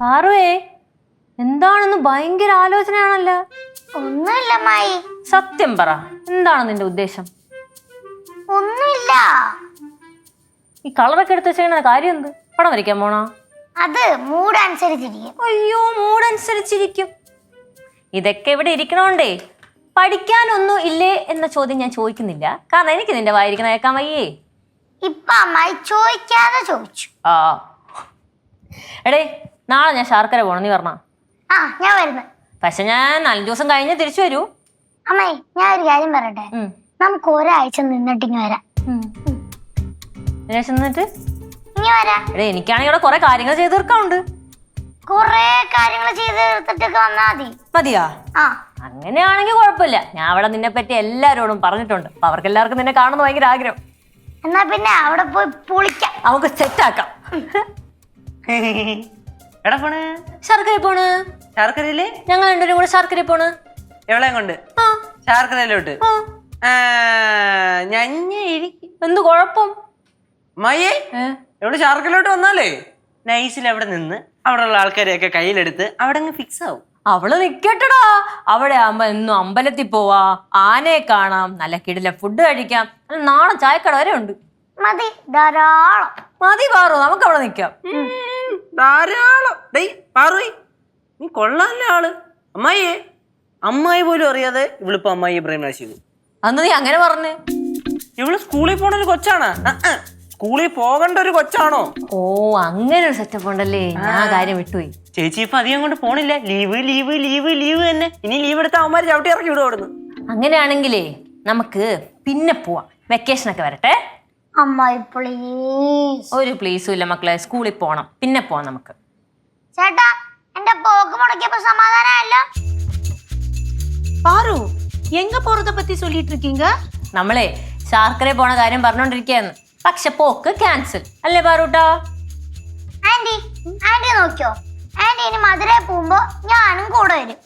പാറുവേ എന്താണെന്ന് ഭയങ്കര ആലോചനയാണല്ലോ. ഒന്നുമില്ല മായി സത്യം പറ എന്താണ് നിന്റെ ഉദ്ദേശം? ഒന്നുമില്ല. ഈ കളറൊക്കെ എടുത്ത് വെച്ചാൽ കാര്യം എന്ത്? പടം വരയ്ക്കാൻ പോണോ? അത് മൂഡ് അനുസരിച്ചിരിക്കും അയ്യോ മൂടനുസരിച്ചിരിക്കും. ഇതൊക്കെ ഇവിടെ ഇരിക്കണോണ്ടേ പഠിക്കാനൊന്നും ഇല്ലേ എന്ന ചോദ്യം ഞാൻ ചോദിക്കുന്നില്ല. കാരണം എനിക്ക് നിന്റെ വായിരിക്കണ കേൾക്കാൻ വയ്യേ. ഇപ്പൊ അമ്മായി ചോദിക്കാതെ ചോദിച്ചു. ആ. എടേ നാളെ ഞാൻ ശർക്കര പോണം. നീ പറഞ്ഞ ആ ഞാൻ വരുന്നു. പക്ഷെ ഞാൻ നാലഞ്ച് ദിവസം കഴിഞ്ഞ് തിരിച്ചു വരൂ. അമ്മേ ഞാൻ ഒരു കാര്യം പറയട്ടെ? ഉം. നമുക്ക് ഒരാഴ്ച നിന്നിട്ടിങ്ങ് വരാം. ഉം. ദിനേശ് എന്നിട്ട് ഇനി വരാം. എടേ എനിക്കാണെങ്കിൽ ഇവിടെ കുറെ കാര്യങ്ങൾ ചെയ്ത് തീർക്കാനുണ്ട് കൊറേ കാര്യങ്ങൾ ചെയ്ത് തീർത്തിട്ടൊക്കെ വന്നാ മതി. മതിയാ? ആ. അങ്ങനെയാണെങ്കിൽ കുഴപ്പമില്ല. ഞാൻ അവിടെ നിന്നെ പറ്റി എല്ലാവരോടും പറഞ്ഞിട്ടുണ്ട്. അപ്പൊ അവർക്ക് എല്ലാവർക്കും നിന്നെ കാണുന്ന ഭയങ്കര ആഗ്രഹം. എന്നാ പിന്നെ അവിടെ പോയി പൊളിക്കാം. നമുക്ക് സെറ്റാക്കാം എടാ പോണ് ശർക്കര പോണ്. ശാർക്കരയിൽ? ഞങ്ങൾ രണ്ടുപേരും കൂടെ ശർക്കര പോണ്. എവിടെ കൊണ്ട്? ആ. ശാർക്കരയിലോട്ട്? ഞഞ്ഞ ഇരിക്കും എന്ത് കുഴപ്പം? മയ്യേ? എവിടെ ശാർക്കരയിലോട്ട് വന്നാലേ? നൈസിൽ അവിടെ നിന്ന് അവിടെ ഉള്ള ആൾക്കാരെയൊക്കെ കയ്യിലെടുത്ത് അവിടെ അങ്ങ് ഫിക്സ് ആവും. അവൾ നിക്കട്ടടാ. അവിടെ ആവുമ്പോ എന്നും അമ്പലത്തിൽ പോവാ. ആനയെ കാണാം. നല്ല കിടില ഫുഡ് കഴിക്കാം. നല്ല നാളെ ചായക്കട വരെ ഉണ്ട്. മതി ധാരാളം. മതി പാറു നമുക്ക് അവിടെ നിക്കാം. ധാരാളം. ഡേയ് പാറുവേ. നീ കൊള്ളാല്ലേ ആൾ? അമ്മായിയെ. അമ്മായി പോലും അറിയാതെ ഇവളിപ്പോ അമ്മായി ബ്രെയിൻ വാഷ് ചെയ്തു. അന്ന് നീ അങ്ങനെ പറഞ്ഞേ? ഇവൾ സ്കൂളിൽ പോണ ഒരു കൊച്ചാണ്. സ്കൂളിൽ പോകണ്ട ഒരു കൊച്ചാണോ? ഓ അങ്ങനെ ഒരു സെറ്റപ്പ് ഉണ്ടല്ലേ. ഞാൻ ആ കാര്യം വിട്ടുപോയി. ചേച്ചി ഇപ്പൊ അധികം കൊണ്ട് പോണില്ല. ലീവ് ലീവ് ലീവ് ലീവ് തന്നെ. ഇനി ലീവ് എടുത്ത അവന്മാര് ചവിട്ടി ഇറക്കി വിടും അവിടുന്ന്. അങ്ങനെയാണെങ്കിലേ നമുക്ക് പിന്നെ പോവാം. വെക്കേഷൻ ഒക്കെ വരട്ടെ. അമ്മായി പ്ലീസ് ഒരു പ്ലീസും ഇല്ല മക്കളെ സ്കൂളിൽ പോണം പിന്നെ പോവാം നമുക്ക് ചേട്ടാ എന്റെ പോക്ക് മുടക്കിയപ്പോ സമാധാനമല്ല பாரு எங்க போறத பத்தி சொல்லிட்டு இருக்கீங்க നമ്മളെ ശാർക്കര പോണ കാര്യം പറഞ്ഞോണ്ടിരിക്കുകയായിരുന്നു പക്ഷെ പോക്ക് ക്യാൻസൽ അല്ലേ പാറൂട്ടാ ആന്റി ആന്റി നോക്കിയോ ആന്റി ഇനി മധുരയിൽ പോകുമ്പോ ഞാനും കൂടെ വരും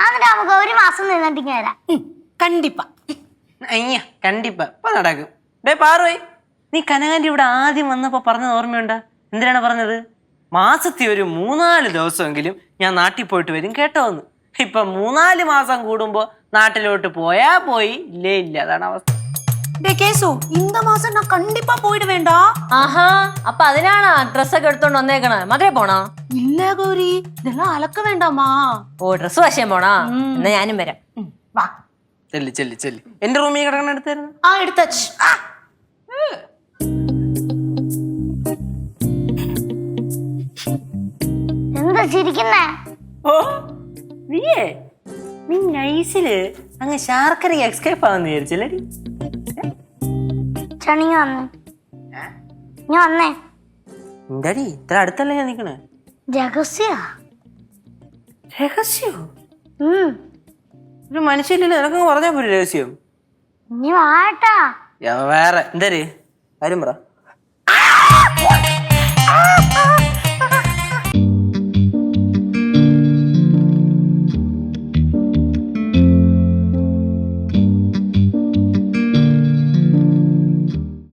എന്നിട്ട് നമുക്ക് ഒരു മാസം നിന്നിട്ടിങ്ങ് വരാം ம், கண்டிப்பா അയ്യ കണ്ടിപ്പ ഇപ്പൊ നടക്കും ഡേ പാറുവേ നീ കനകാന്റെ ഇവിടെ ആദ്യം വന്നപ്പോ പറഞ്ഞത് ഓർമ്മയുണ്ടാ എന്തിനാണ് പറഞ്ഞത് മാസത്തിൽ ഒരു മൂന്നാല് ദിവസമെങ്കിലും ഞാൻ നാട്ടിൽ പോയിട്ട് വരും കേട്ടോന്ന് ഇപ്പൊ മൂന്നാല് മാസം കൂടുമ്പോ നാട്ടിലോട്ട് പോയാ പോയി ഇല്ലേ ഇല്ല അതാണ് അവസ്ഥ டே கேசு இந்த மாசம் நான் கண்டிப்பா போயிடுவேன்டா ആഹാ അപ്പൊ അതിനാണ് ഡ്രസ്സൊക്കെ എടുത്തോണ്ട് വന്നേക്കണ മധുര പോണോ இல்ல கௌரி இதெல்லாம் அளக்க வேண்டாமா ഓ ഡ്രസ്സ് വശം പോണോ എന്നാ ഞാനും വരാം ம், வா ചെല്ലി ചെല്ലി ചെല്ലി എന്റെ റൂമിൽ കിടക്കണ എടുത്തായിരുന്നു ஆ எடுத்தாச்சு എന്താ ചിരിക്കുന്നേ? ഓ നീയേ? നീ നൈസിൽ അങ്ങ് ശാർക്കര എക്സ്കേപ്പ് ആവുന്ന വിചാരിച്ചല്ലേ ചണിങ്ങ വന്ന്. നീ വന്നേ. എന്താടി ഇത്ര അടുത്തല്ലേ ഞാൻ നിക്കണേ? രഹസ്യ. രഹസ്യോ? ഒരു മനുഷ്യല്ലേ നിനക്കങ്ങ് പറഞ്ഞാ പോലും രഹസ്യം? നീ വാട്ടാ വേറെ എന്താര്? കാര്യം